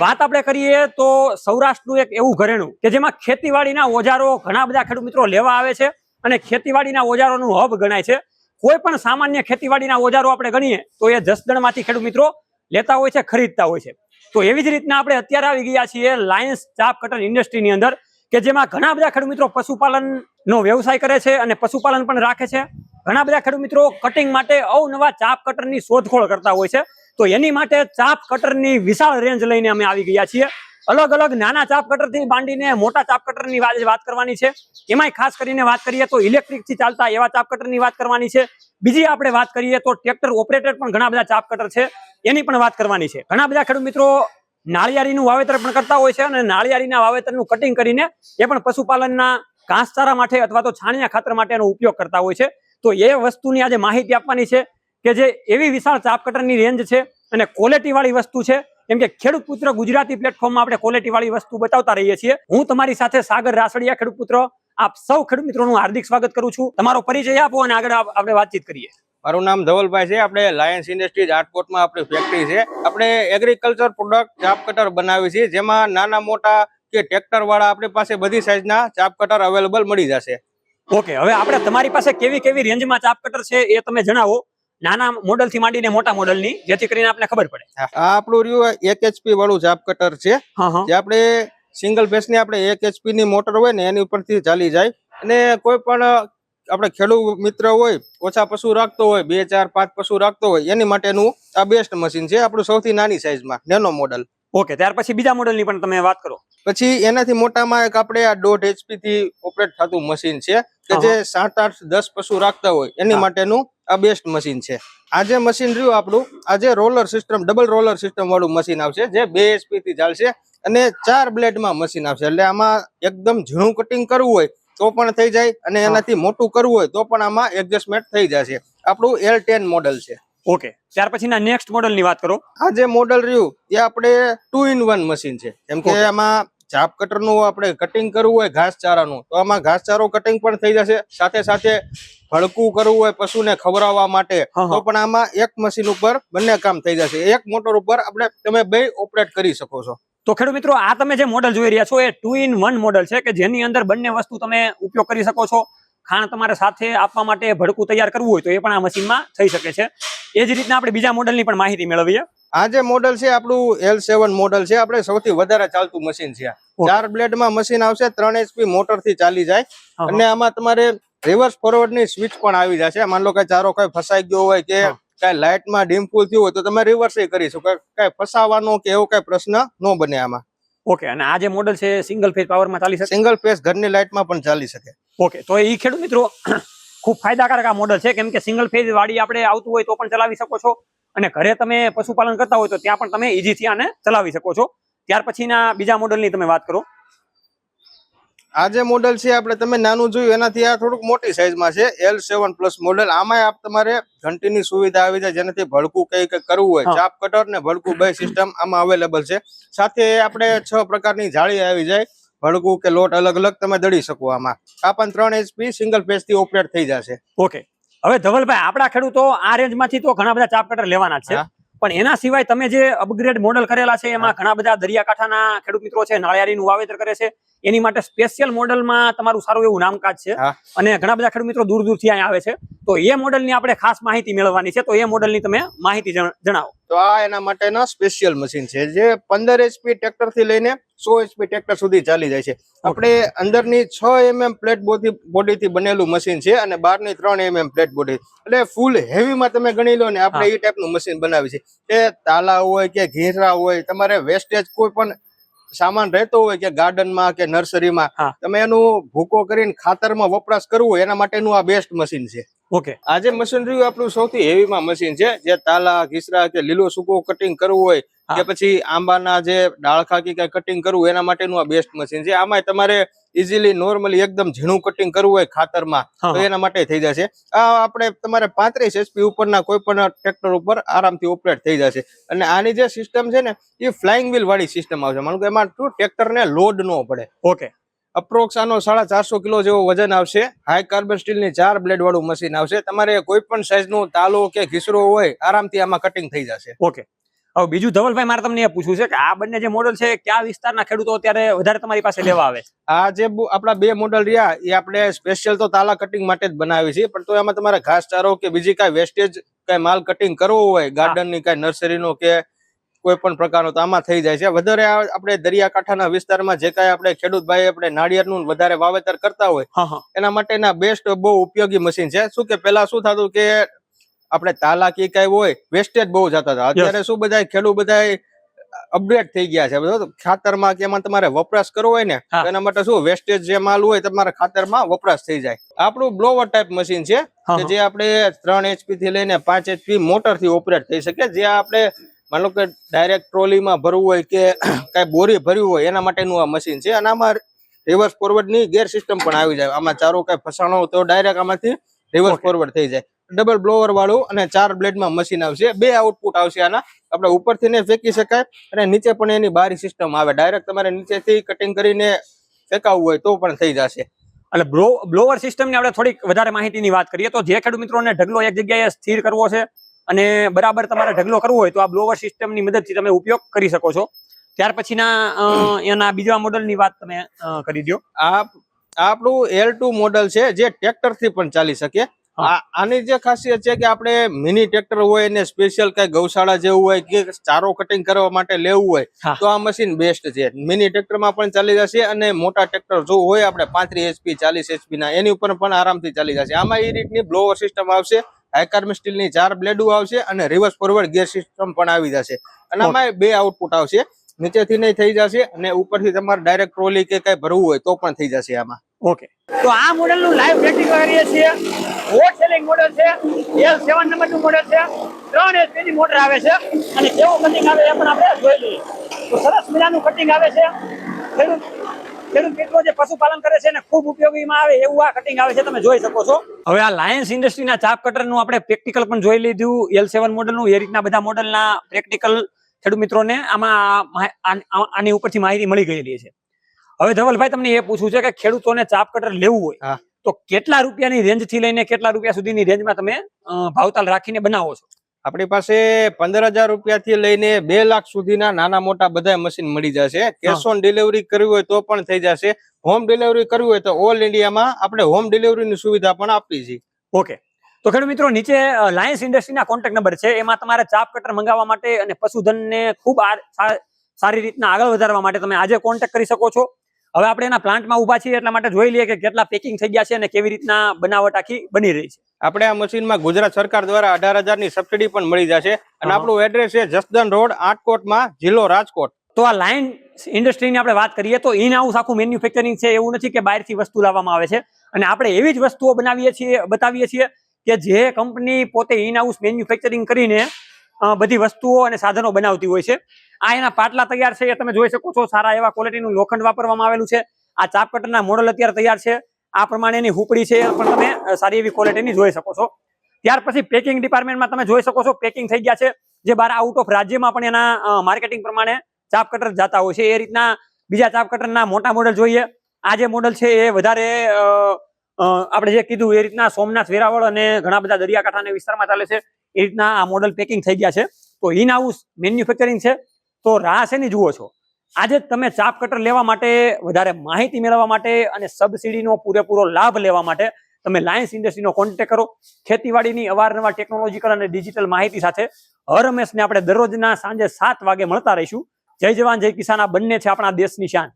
વાત આપણે કરીએ તો સૌરાષ્ટ્રનું એક એવું ઘરેણું કે જેમાં ખેતીવાડીના ઓજારો ઘણા બધા ખેડૂત મિત્રો લેવા આવે છે અને ખેતીવાડીના ઓજારોનું હબ ગણાય છે. કોઈ પણ સામાન્ય ખેતીવાડીના ઓજારો આપણે ગણીએ તો એ જસદણમાંથી ખેડૂત મિત્રો લેતા હોય છે, ખરીદતા હોય છે. તો એવી જ રીતના આપણે અત્યારે આવી ગયા છીએ લાયન્સ ચાપ કટર ઇન્ડસ્ટ્રીની અંદર કે જેમાં ઘણા બધા ખેડૂત મિત્રો પશુપાલનનો વ્યવસાય કરે છે અને પશુપાલન પણ રાખે છે. ઘણા બધા ખેડૂત મિત્રો કટિંગ માટે અવનવા ચાપ કટરની શોધખોળ કરતા હોય છે. તો એની માટે ચાપ કટરની વિશાળ રેન્જ લઈને અમે આવી ગયા છીએ. અલગ અલગ નાના ચાપ કટરથી માંડીને મોટા ચાપ કટરની વાત વાત કરવાની છે. એમાંય ખાસ કરીને વાત કરીએ તો ઇલેક્ટ્રિકથી ચાલતા એવા ચાપ કટરની વાત કરવાની છે. બીજી આપણે વાત કરીએ તો ટ્રેક્ટર ઓપરેટર પણ ઘણા બધા ચાપ કટર છે. એની પણ વાત કરવાની છે. ઘણા બધા ખેડૂત મિત્રો નાળિયારીનું વાવેતર પણ કરતા હોય છે અને નાળિયારીના વાવેતરનું કટિંગ કરીને એ પણ પશુપાલનના ઘાસચારા માટે અથવા તો છાણિયા ખાતર માટેનો ઉપયોગ કરતા હોય છે. તો એ વસ્તુની આજે માહિતી આપવાની છે. કે જે એવી વિશાળ ચાપ કટરની રેન્જ છે અને ક્વોલિટીવાળી વસ્તુ છે. કેમ કે ખેડૂત પુત્ર ગુજરાતી પ્લેટફોર્મમાં આપણે ક્વોલિટીવાળી વસ્તુ બતાવતા રહીએ છીએ. હું તમારી સાથે સાગર રાસડિયા ખેડૂત પુત્ર આપ સૌ ખેડૂત મિત્રોનું હાર્દિક સ્વાગત કરું છું. તમારો પરિચય આપો અને આગળ આપ- આપણે વાતચીત કરીએ. મારું નામ ધવલભાઈ છે. આપણે લાયન્સ ઇન્ડસ્ટ્રીઝ આટકોટમાં આપણી ફેક્ટરી છે. આપણે એગ્રીકલ્ચર પ્રોડક્ટ ચાપ કટર બનાવી છીએ. જેમાં નાના મોટા કે ટ્રેક્ટર વાળા આપણી પાસે બધી સાઈઝના ચાપ કટર અવેલેબલ મળી જશે. ઓકે હવે આપણે તમારી પાસે કેવી કેવી રેન્જમાં ચાપ કટર છે એ તમે જણાવો. નાના મોડલથી માંડીને મોટા મોડલની જેથી કરીને આપણે ખબર પડે. આ આપણું રહ્યું એક એચપી વાળું જાપ કટર છે. જે આપણે સિંગલની આપણે એક એચપી ની મોટર હોય ને એની ઉપરથી ચાલી જાય. અને કોઈ પણ આપણે ખેડૂત મિત્ર હોય ઓછા પશુ રાખતો હોય બે ચાર પાંચ પશુ રાખતો હોય એની માટેનું આ બેસ્ટ મશીન છે. આપણું સૌથી નાની સાઈઝમાં નેનો મોડલ ઓકે ત્યાર પછી બીજા મોડલની પણ તમે વાત કરો. પછી એનાથી મોટામાં એક આપણે આ દોઢ એચપી થી ઓપરેટ થતું મશીન છે કે જે સાત આઠ દસ પશુ રાખતા હોય એની માટેનું આ બેસ્ટ મશીન છે. આ જે મશીન રહ્યું આપણું આ જે roller system double roller system વાળું મશીન આવશે જે બે એસપી થી ચાલશે અને ચાર બ્લેડમાં મશીન આવશે. એટલે આમાં એકદમ ઝીણું કટિંગ કરવું હોય તો પણ થઈ જાય અને એનાથી મોટું કરવું હોય તો પણ આમાં એડજસ્ટમેન્ટ થઈ જશે. આપણું એલ ટેન મોડલ છે. ઓકે ત્યાર પછીના નેક્સ્ટ મોડલની વાત કરો. આ જે મોડલ રહ્યું એ આપણે ટુ ઇન વન મશીન છે. કેમ કે. આમાં ચાપ કટરનું આપણે કટિંગ કરવું હોય ઘાસચારાનું તો આમાં ઘાસચારો કટિંગ પણ થઈ જશે. સાથે સાથે ભડકું કરવું હોય પશુને ખવડાવવા માટે. તો પણ આમાં એક મશીન ઉપર બંને કામ થઈ જશે. એક મોટર ઉપર આપણે તમે બે ઓપરેટ કરી શકો છો. તો ખેડૂત મિત્રો આ તમે જે મોડલ જોઈ રહ્યા છો એ ટુ ઇન વન મોડલ છે કે જેની અંદર બંને વસ્તુ તમે ઉપયોગ કરી શકો છો. ખાણ તમારે સાથે આપવા માટે ભડકું તૈયાર કરવું હોય તો એ પણ આ મશીનમાં થઈ શકે છે. એ જ રીતના આપણે બીજા મોડલની પણ માહિતી મેળવીએ. આ જે મોડલ છે આપણું એલ સેવન મોડલ છે આપણે સૌથી વધારે ચાલતું મશીન છે ચાર બ્લેડમાં મશીન આવશે ત્રણ એચપી મોટરથી ચાલી જાય. અને આમાં તમારે રિવર્સ ફોરવર્ડની સ્વિચ પણ આવી જશે. માન લો કે ચારો કઈ ફસાઈ ગયો હોય કે. કઈ લાઇટમાં ડીમ ફૂલ થયું હોય તો તમે રિવર્સ કરી શકો. કઈ ફસાવાનો કે એવો કઈ પ્રશ્ન ન બને આમાં. ઓકે અને આ જે મોડલ છે સિંગલ ફેઝ પાવરમાં ચાલી શકે? સિંગલ ફેઝ ઘરની લાઇટમાં પણ ચાલી શકે. ઓકે તો એ ખેડૂત મિત્રો ખૂબ ફાયદાકારક આ મોડલ છે. કેમ કે સિંગલ ફેઝ વાડી આપણે આવતું હોય તો પણ ચલાવી શકો છો. અને ઘરે તમે પશુપાલન કરતા હોય તો ત્યાં પણ તમે ઈઝીથી આને ચલાવી શકો છો. ત્યાર પછીના બીજા મોડલની તમે વાત કરો. આ જે મોડલ છે આપણે તમે નાનું જોયું એનાથી આ થોડુંક મોટી સાઈઝમાં છે એલ સેવન પ્લસ મોડલ આમાં આપ તમારે ઘંટીની સુવિધા આવી જાય જેનાથી ભડકું કઈ કઈ કરવું હોય. ચાપ કટર ને ભડકું બે સિસ્ટમ આમાં અવેલેબલ છે. સાથે આપણે છ પ્રકારની જાળી આવી જાય. ભડકું કે લોટ અલગ અલગ તમે દળી શકો આમાં. આ પણ ત્રણ એચપી સિંગલ ફેસથી ઓપરેટ થઈ જશે. ઓકે હવે ધવલભાઈ આપણા ખેડૂતો આ રેન્જમાંથી તો ઘણા બધા ચાપ કટર લેવાના છે. પણ એના સિવાય તમે જે અપગ્રેડ મોડલ કરેલા છે એમાં ઘણા બધા દરિયાકાંઠાના ખેડૂત મિત્રો છે નાળિયારીનું વાવેતર કરે છે. એની માટે સ્પેશિયલ મોડલમાં તમારું સારું એવું નામકાજ છે. અને ઘણા બધા ખેડૂત મિત્રો દૂર દૂરથી અહીંયા આવે છે. તો એ મોડલની આપણે ખાસ માહિતી મેળવવાની છે. તો એ મોડલની તમે માહિતી જણાવો. તો આ એના માટેના સ્પેશિયલ મશીન છે. જે પંદર એચપી ટ્રેક્ટરથી લઈને સો એચપી ટ્રેક્ટર સુધી ચાલી જાય છે. આપણે અંદરની છ એમએમ પ્લેટ બોડી બોડીથી બનેલું મશીન છે અને બહારની ત્રણ એમએમ પ્લેટ બોડી એટલે ફૂલ હેવીમાં તમે ગણી લો ને આપણે એ ટાઈપનું મશીન બનાવી છે. કે તાલા હોય કે ઘેરા હોય તમારે વેસ્ટેજ કોઈ પણ સામાન રહેતો હોય કે ગાર્ડનમાં કે નર્સરીમાં તમે એનું ભૂકો કરીને ખાતરમાં વપરાશ કરવો હોય એના માટેનું આ બેસ્ટ મશીન છે. ઓકે. આજે મશીનરી આપણું સૌથી હેવીમાં મશીન છે જે તાલા ઘીસરા કે લીલો સૂકો કટિંગ કરવું હોય કે પછી આંબાના જે ડાળખા કે કઈ કટિંગ કરવું એના માટેનું આ બેસ્ટ મશીન છે. આમાં તમારે ઇઝીલી નોર્મલી એકદમ ઝીણું કટિંગ કરવું હોય ખાતરમાં તો એના માટે થઈ જશે. આ આપણે તમારે પાંત્રીસ એચપી ઉપરના કોઈ પણ ટ્રેક્ટર ઉપર આરામથી ઓપરેટ થઈ જશે. અને આની જે સિસ્ટમ છે ને એ ફ્લાઇંગ વ્હીલ વાળી સિસ્ટમ આવશે. માનું કે એમાં શું ટ્રેક્ટરને લોડ ન પડે. ઓકે. અપ્રોક્સ આનો સાડા ચારસો કિલો જેવો વજન આવશે. હાઈ કાર્બન સ્ટીલની ચાર બ્લેડ વાળું મશીન આવશે. તમારે કોઈ પણ સાઈઝનું તાલો કે ઘીસરો હોય આરામથી આમાં કટિંગ થઈ જશે. ઓકે હવે બીજું ધવલભાઈ મારે તમને એ પૂછવું છે કે આ બંને જે મોડલ છે કયા વિસ્તારના ખેડૂતો અત્યારે વધારે તમારી પાસે લેવા આવે? આ જે આપણા બે મોડલ રહ્યા એ આપણે સ્પેશિયલ તો તાલા કટિંગ માટે જ બનાવી છે પણ તો એમાં તમારે ઘાસ ચારો કે બીજી કાંઈ વેસ્ટેજ કાંઈ માલ કટિંગ કરવો હોય ગાર્ડનની કાંઈ નર્સરીનો કે કોઈ પણ પ્રકારનો તો આમાં થઈ જાય છે. વધારે આપણે દરિયાકાંઠાના વિસ્તારમાં જે કાંઈ આપણે ખેડૂત ભાઈ આપણે નાળિયેરનું વધારે વાવેતર કરતા હોય એના માટેના બેસ્ટ બહુ ઉપયોગી મશીન છે. શું કે પેલા શું થતું કે આપણે તાલા કે કઈ હોય વેસ્ટેજ બહુ જતા હતા. અત્યારે શું બધા ખેડૂત બધા અપડેટ થઈ ગયા છે. બધું ખાતરમાં કે એમાં તમારે વપરાશ કરવો હોય ને એના માટે શું વેસ્ટેજ જે માલ હોય તમારા ખાતરમાં વપરાશ થઈ જાય. આપણું બ્લોવર ટાઈપ મશીન છે કે જે આપણે ત્રણ એચપી થી લઈને પાંચ એચપી મોટરથી ઓપરેટ થઈ શકે. જે આપણે માનો કે ડાયરેક્ટ ટ્રોલીમાં ભરવું હોય કે કઈ બોરી ભર્યું હોય એના માટેનું આ મશીન છે. અને આમાં રિવર્સ ફોરવર્ડની ગેર સિસ્ટમ પણ આવી જાય. આમાં ચારો કઈ ફસાણો તો ડાયરેક્ટ આમાંથી રિવર્સ. ફોરવર્ડ થઈ જાય. ડબલ બ્લોવર વાળું અને ચાર બ્લેડમાં મશીન આવશે. બે આઉટપુટ આવશે આના. આપણે ઉપરથી ને ફેંકી શકાય અને નીચે પણ એની બારી સિસ્ટમ આવે. ડાયરેક્ટ તમારે નીચેથી કટિંગ કરીને ફેંકાવવું હોય તો પણ થઈ જશે. એટલે બ્લોવર સિસ્ટમની આપણે થોડીક વધારે માહિતીની વાત કરીએ તો જે ખેડૂત મિત્રોને ઢગલો એક જગ્યાએ સ્થિર કરવો છે અને બરાબર તમારે ઢગલો કરવો હોય તો આ બ્લોવર સિસ્ટમની મદદથી તમે ઉપયોગ કરી શકો છો. ત્યાર પછીના એના બીજા મોડલની વાત તમે કરી દો આ આપણું એલ ટુ મોડલ છે જે ટ્રેક્ટરથી પણ ચાલી શકે. આની જે ખાસિયત છે કે આપણે મિની ટ્રેક્ટર હોય ને સ્પેશિયલ કઈ ગૌશાળા જેવું હોય કે ચારો કટિંગ કરવા માટે લેવું હોય તો આ મશીન બેસ્ટ છે. મિની ટ્રેક્ટરમાં પણ ચાલી જશે અને મોટા ટ્રેક્ટર જો હોય આપણે પાંત્રીસ એચપી ચાલીસ એચપી ના એની ઉપર પણ આરામથી ચાલી જશે. આમાં એ રીતની બ્લોવર સિસ્ટમ આવશે. હાઈકાર્મ સ્ટીલની ચાર બ્લેડો આવશે અને રિવર્સ ફોરવર્ડ ગિયર સિસ્ટમ પણ આવી જશે. અને આમાં બે આઉટપુટ આવશે. નીચેથી નહીં થઈ જશે અને ઉપરથી તમારે ડાયરેક્ટ ટ્રોલી કે કઈ ભરવું હોય તો પણ થઈ જશે આમાં. ઓકે તો આ મોડેલનું લાઈવ પ્રેક્ટિસ કરીએ છીએ. હોટ સેલિંગ મોડેલ છે એલ સેવન નંબરનું મોડલ છે. ત્રણ એચપી ની મોટર આવે છે. અને કેવું કટિંગ આવે એ પણ આપણે જોઈ લઈએ. તો સરસ મજાનું કટિંગ આવે છે. ખેડૂત ખેડૂત મિત્રો જે પશુપાલન કરે છે ખૂબ ઉપયોગીમાં આવે એવું આ કટિંગ આવે છે તમે જોઈ શકો છો. હવે આ લાયન્સ ઇન્ડસ્ટ્રીના ચાપ કટરનું આપણે પ્રેક્ટિકલ પણ જોઈ લીધું એલ સેવન મોડલનું એ રીતના બધા મોડલના પ્રેક્ટિકલ ખેડૂત મિત્રોને આમાં આની ઉપરથી માહિતી મળી ગયેલી છે. હવે ધવલભાઈ તમને એ પૂછવું છે કે ખેડૂતોને ચાપ કટર લેવું હોય તો કેટલા રૂપિયાની રેન્જથી લઈને કેટલા રૂપિયા સુધીની રેન્જમાં તમે ભાવતાલ રાખીને બનાવો છો? આપણી પાસે પંદર હજાર રૂપિયા થી લઈને બે લાખ સુધીના નાના મોટા બધા મશીન મળી જશે. કેશ ઓન ડિલિવરી કરવી હોય તો પણ થઈ જશે. હોમ ડિલિવરી કરવી હોય તો ઓલ ઇન્ડિયામાં આપણે હોમ ડિલિવરીની સુવિધા પણ આપીએ છીએ ઓકે. તો ખેડૂત મિત્રો નીચે લાયન્સ ઇન્ડસ્ટ્રીના કોન્ટેક્ટ નંબર છે. એમાં તમારે ચાપ કટર મંગાવવા માટે અને પશુધનને ખૂબ સારી રીતના આગળ વધારવા માટે તમે આજે કોન્ટેક્ટ કરી શકો છો. હવે આપણે એના પ્લાન્ટમાં ઊભા છીએ એટલા માટે જોઈ લઈએ કે કેટલા પેકિંગ થઈ ગયા છે અને કેવી રીતના બનાવટ આખી બની રહી છે. આપણે આ મશીનમાં ગુજરાત સરકાર દ્વારા અઢાર હજારની સબસિડી પણ મળી જશે અને આપણું એડ્રેસ છે જસદન રોડ આટકોટમાં જિલ્લો રાજકોટ. તો આ લાઇન ઇન્ડસ્ટ્રીની આપણે વાત કરીએ તો ઇન હાઉસ આખું મેન્યુફેક્ચરિંગ છે એવું નથી કે બહારથી વસ્તુ લાવવામાં આવે છે. અને આપણે એવી જ વસ્તુઓ બનાવીએ છીએ બતાવીએ છીએ કે જે કંપની પોતે ઇન હાઉસ મેન્યુફેક્ચરિંગ કરીને બધી વસ્તુઓ અને સાધનો બનાવતી હોય છે. આ એના પાટલા તૈયાર છે એ તમે જોઈ શકો છો. સારા એવા ક્વોલિટીનું લોખંડ વાપરવામાં આવેલું છે. આ ચાપ કટરના મોડલ અત્યારે તૈયાર છે. આ પ્રમાણેની હુપડી છે પણ તમે સારી એવી ક્વોલિટીની જોઈ શકો છો. ત્યાર પછી પેકિંગ ડિપાર્ટમેન્ટમાં તમે જોઈ શકો છો પેકિંગ થઈ ગયા છે. જે બાર આઉટ ઓફ રાજ્યમાં પણ એના માર્કેટિંગ પ્રમાણે ચાપ કટર જતા હોય છે. એ રીતના બીજા ચાપ કટરના મોટા મોડલ જોઈએ. આ જે મોડલ છે એ વધારે આપણે જે કીધું એ રીતના સોમનાથ વેરાવળ અને ઘણા બધા દરિયાકાંઠાના વિસ્તારમાં ચાલે છે. એ રીતના આ મોડલ પેકિંગ થઈ ગયા છે. તો ઇન હાઉસ મેન્યુફેક્ચરિંગ છે. તો રાહ એની જુઓ છો? આજે તમે ચાપ કટર લેવા માટે, વધારે માહિતી મેળવવા માટે અને સબસિડીનો પૂરેપૂરો લાભ લેવા માટે તમે લાયન્સ ઇન્ડસ્ટ્રીનો કોન્ટેક્ટ કરો. ખેતીવાડીની અવારનવાર ટેકનોલોજીકલ અને ડિજિટલ માહિતી સાથે હર હંમેશને આપણે દરરોજના સાંજે સાત વાગે મળતા રહીશું. જય જવાન, જય કિસાન. આ બંને છે આપણા દેશની શાન.